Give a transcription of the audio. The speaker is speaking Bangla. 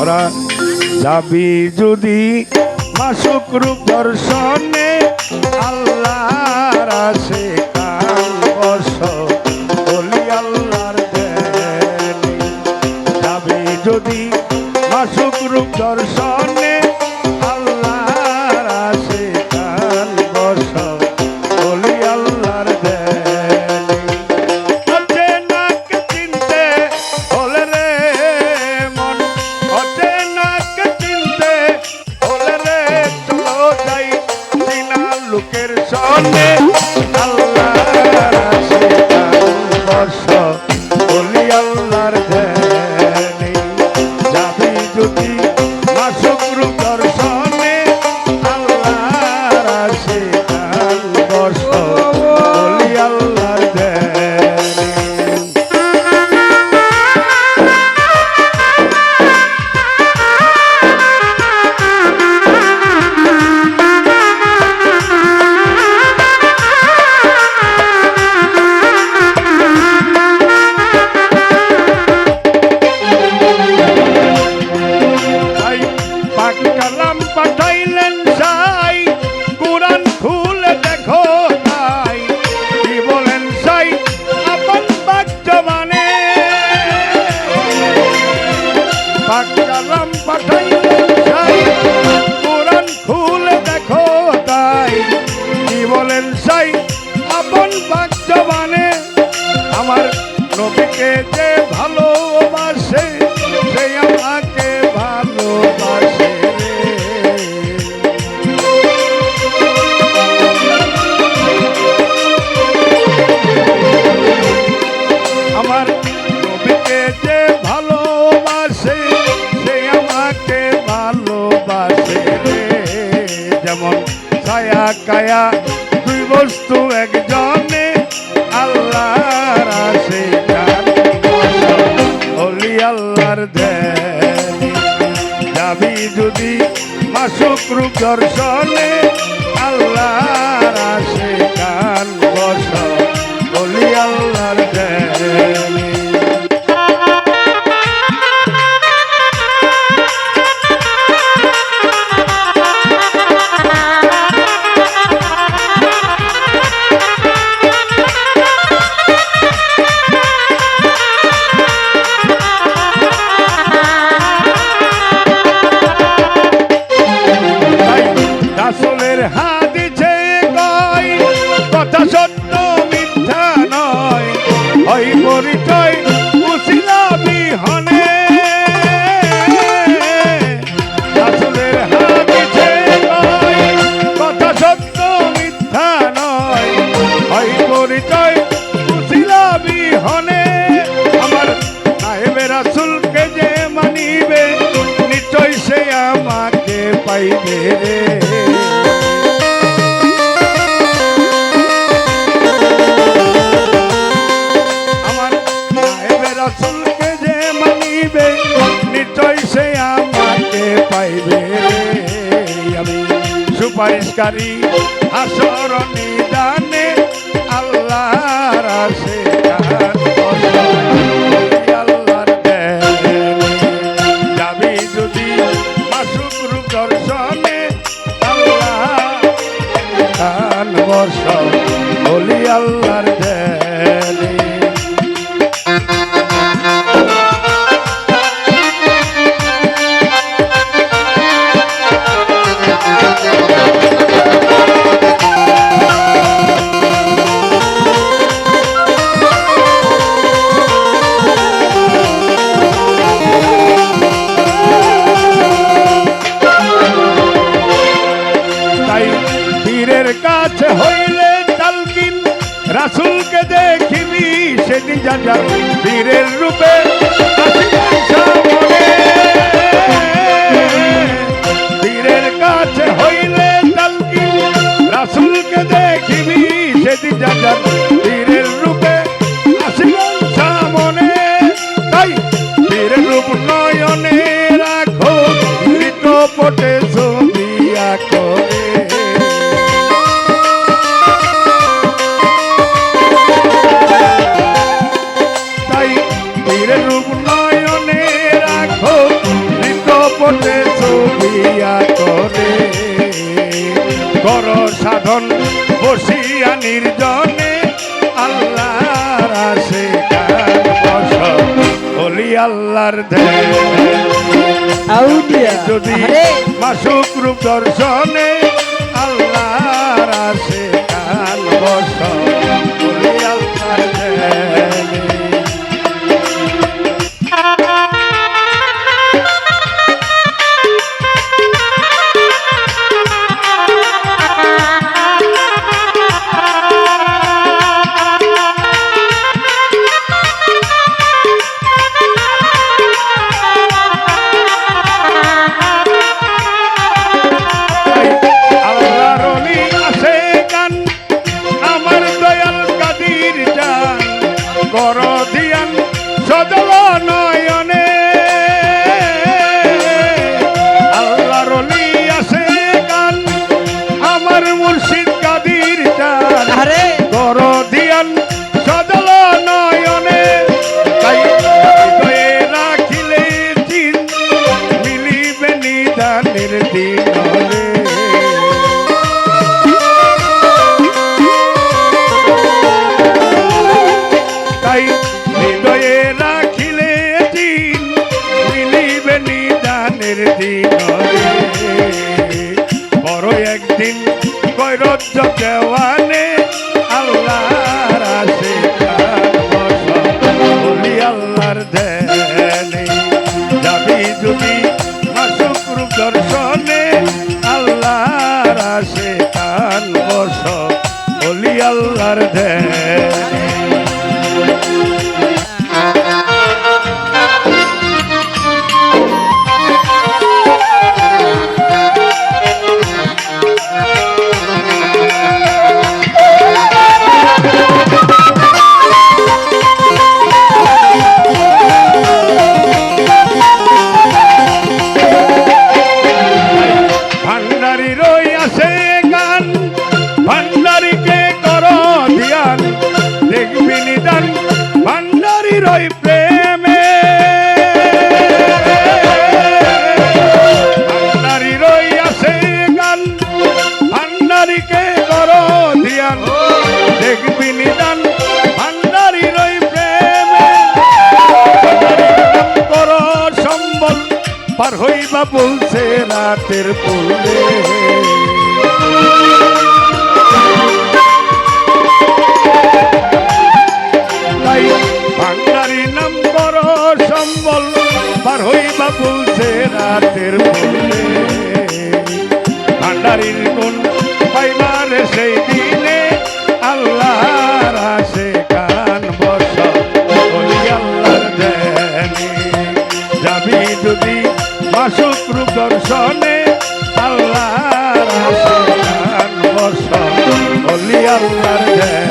ধরা যাবি যদি মাসুক রূপ দর্শনে আল্লাহর আসে যদি মাসুক রূপ দর্শনে আমাকে যে ভালোবাসে, সে আমাকে ভালোবাসে আমার নবীকে যে ভালোবাসে, সে আমাকে ভালোবাসে যেমন ছায়া কায়া দুই বস্তু এক আল্লাহর দেবি যদি মাসুক রূপ দর্শনে আল্লাহ আসে কাল অধিকারী হাসরণী Mire el পটে চলিয়া করে কর সাধন বসিয়া নির্জনে আল্লাহর আসে বলি আল্লাহর যদি মাসুক রূপ দর্শনে আল্লাহর আসে হৃদয় হৃদয়ে রাখিলে দিন মিলিবে নিদানের দিন বড় একদিন গৈরজ্য দেওয়ানে আল্লাহ পার হইবা বলছে রাতের পুলে ভান্ডারি নাম বড় সম্বল পার হইবা বলছে রাতের পুলে ভান্ডারির পাইবার সেই আল্লাহর ঘর